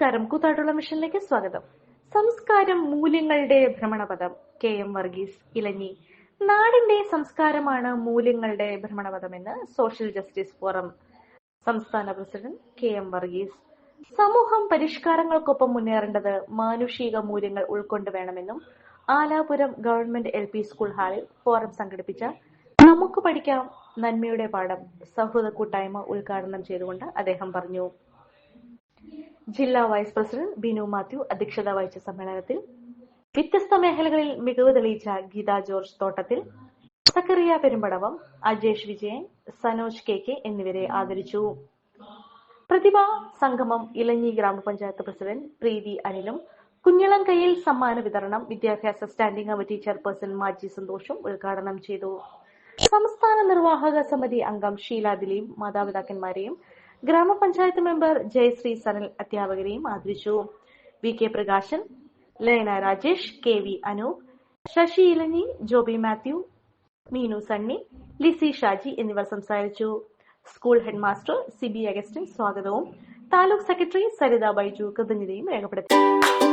നമസ്കാരം. കൂത്താട്ടുള്ള മിഷനിലേക്ക് സ്വാഗതം. സംസ്കാരം മൂല്യങ്ങളുടെ ഭ്രമണപഥം. K M Varghese Elanji. നാടിന്റെ സംസ്കാരമാണ് മൂല്യങ്ങളുടെ ഭ്രമണപഥമെന്ന് സോഷ്യൽ ജസ്റ്റിസ് ഫോറം സംസ്ഥാന പ്രസിഡന്റ് കെ എം വർഗീസ്. സമൂഹം പരിഷ്കാരങ്ങൾക്കൊപ്പം മുന്നേറേണ്ടത് മാനുഷിക മൂല്യങ്ങൾ ഉൾക്കൊണ്ട് വേണമെന്നും Alapuram government L P school ഹാളിൽ ഫോറം സംഘടിപ്പിച്ച നമുക്ക് പഠിക്കാം നന്മയുടെ പാഠം സൗഹൃദ കൂട്ടായ്മ ഉദ്ഘാടനം ചെയ്തുകൊണ്ട് അദ്ദേഹം പറഞ്ഞു. ജില്ലാ വൈസ് പ്രസിഡന്റ് ബിനു മാത്യു അധ്യക്ഷത വഹിച്ച സമ്മേളനത്തിൽ വ്യത്യസ്ത മേഖലകളിൽ മികവ് തെളിയിച്ച Geetha George Thottathil Zacharia Perumbadavam Ajesh Vijayan Sanoj K K എന്നിവരെ ആദരിച്ചു. പ്രതിഭാ സംഗമം ഇലഞ്ഞി ഗ്രാമപഞ്ചായത്ത് പ്രസിഡന്റ് പ്രീതി അനിലും കുഞ്ഞിളംകൈയിൽ സമ്മാന വിതരണം വിദ്യാഭ്യാസ സ്റ്റാൻഡിംഗ് കമ്മിറ്റി ചെയർപേഴ്സൺ മാജി സന്തോഷും ഉദ്ഘാടനം ചെയ്തു. സംസ്ഥാന നിർവാഹക സമിതി അംഗം ഷീല ദിലീപ് മാതാപിതാക്കന്മാരെയും ഗ്രാമപഞ്ചായത്ത് മെമ്പർ ജയശ്രീ സനൽ അധ്യാപകരെയും ആദരിച്ചു. V K Prakashan Layana Rajesh K V Anoop Sasi Elanji Joby Mathew Meenu Sunny Lizy Shaji എന്നിവർ സംസാരിച്ചു. സ്കൂൾ ഹെഡ്മാസ്റ്റർ സിബി അഗസ്റ്റിൻ സ്വാഗതവും. താലൂക്ക് സെക്രട്ടറി സരിത ബൈജു കൃതജ്ഞതയും രേഖപ്പെടുത്തി.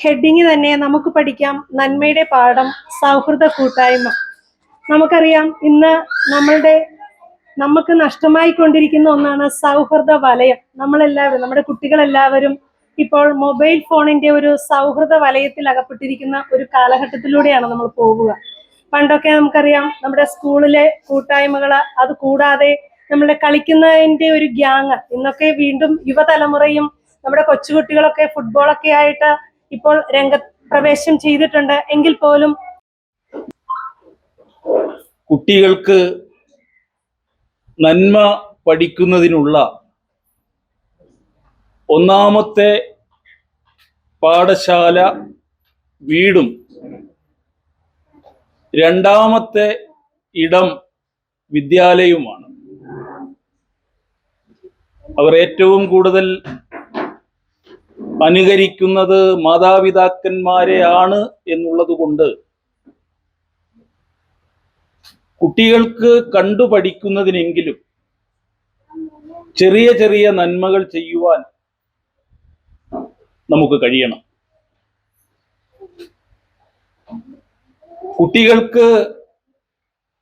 ഹെഡിങ് തന്നെ നമുക്ക് പഠിക്കാം. നന്മയുടെ പാഠം സൗഹൃദ കൂട്ടായ്മ. നമുക്കറിയാം ഇന്ന് നമ്മളുടെ നമുക്ക് നഷ്ടമായി കൊണ്ടിരിക്കുന്ന ഒന്നാണ് സൗഹൃദ വലയം. നമ്മളെല്ലാവരും നമ്മുടെ കുട്ടികളെല്ലാവരും ഇപ്പോൾ മൊബൈൽ ഫോണിന്റെ ഒരു സൗഹൃദ വലയത്തിൽ അകപ്പെട്ടിരിക്കുന്ന ഒരു കാലഘട്ടത്തിലൂടെയാണ് നമ്മൾ പോവുക പണ്ടൊക്കെ നമുക്കറിയാം നമ്മുടെ സ്കൂളിലെ കൂട്ടായ്മകൾ അത് കൂടാതെ നമ്മളെ കളിക്കുന്നതിന്റെ ഒരു ഗ്യാങ്. ഇന്നൊക്കെ വീണ്ടും യുവതലമുറയും നമ്മുടെ കൊച്ചുകുട്ടികളൊക്കെ ഫുട്ബോളൊക്കെ ആയിട്ട് ഇപ്പോൾ രംഗപ്രവേശം ചെയ്തിട്ടുണ്ട്. എങ്കിൽ പോലും കുട്ടികൾക്ക് നന്മ പഠിക്കുന്നതിനുള്ള ഒന്നാമത്തെ പാഠശാല വീടും രണ്ടാമത്തെ ഇടം വിദ്യാലയവുമാണ്. അവർ ഏറ്റവും കൂടുതൽ അനുകരിക്കുന്നത് മാതാപിതാക്കന്മാരെയാണ് എന്നുള്ളത് കൊണ്ട് കുട്ടികൾക്ക് കണ്ടു പഠിക്കുന്നതിനെങ്കിലും ചെറിയ ചെറിയ നന്മകൾ ചെയ്യുവാൻ നമുക്ക് കഴിയണം. കുട്ടികൾക്ക്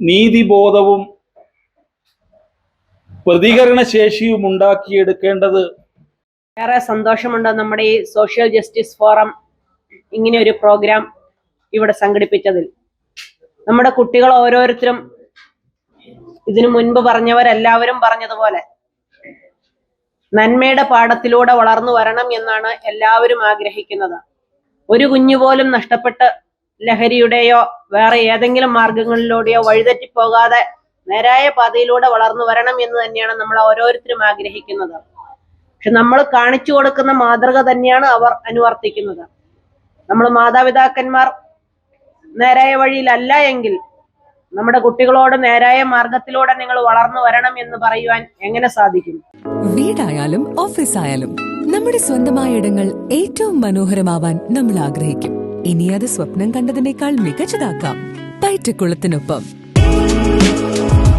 നീതിബോധവും പ്രതികരണശേഷിയും ഉണ്ടാക്കിയെടുക്കേണ്ടത് ഏറെ സന്തോഷമുണ്ട് നമ്മുടെ ഈ സോഷ്യൽ ജസ്റ്റിസ് ഫോറം ഇങ്ങനെ ഒരു പ്രോഗ്രാം ഇവിടെ സംഘടിപ്പിച്ചതിൽ. നമ്മുടെ കുട്ടികൾ ഓരോരുത്തരും ഇതിനു മുൻപ് പറഞ്ഞവരെല്ലാവരും പറഞ്ഞതുപോലെ നന്മയുടെ പാഠത്തിലൂടെ വളർന്നു വരണം എന്നാണ് എല്ലാവരും ആഗ്രഹിക്കുന്നത്. ഒരു കുഞ്ഞു പോലും നഷ്ടപ്പെട്ട് ലഹരിയുടെയോ വേറെ ഏതെങ്കിലും മാർഗങ്ങളിലൂടെയോ വഴിതെറ്റിപ്പോകാതെ നേരായ പാതയിലൂടെ വളർന്നു വരണം എന്ന് തന്നെയാണ് നമ്മൾ ഓരോരുത്തരും ആഗ്രഹിക്കുന്നത്. പക്ഷെ നമ്മൾ കാണിച്ചു കൊടുക്കുന്ന മാതൃക തന്നെയാണ് അവർ അനുവർത്തിക്കുന്നത്. നമ്മൾ മാതാപിതാക്കന്മാർ നേരായ വഴിയിലല്ല എങ്കിൽ നമ്മുടെ കുട്ടികളോട് നേരായ മാർഗത്തിലൂടെ നിങ്ങൾ വളർന്നു വരണം എന്ന് പറയുവാൻ എങ്ങനെ സാധിക്കും? വീടായാലും ഓഫീസ് ആയാലും നമ്മുടെ സ്വന്തമായ ഇടങ്ങൾ ഏറ്റവും മനോഹരമാവാൻ നമ്മൾ ആഗ്രഹിക്കും. ഇനി അത് സ്വപ്നം കണ്ടതിനേക്കാൾ മികച്ചതാക്കാം പയറ്റക്കുളത്തിനൊപ്പം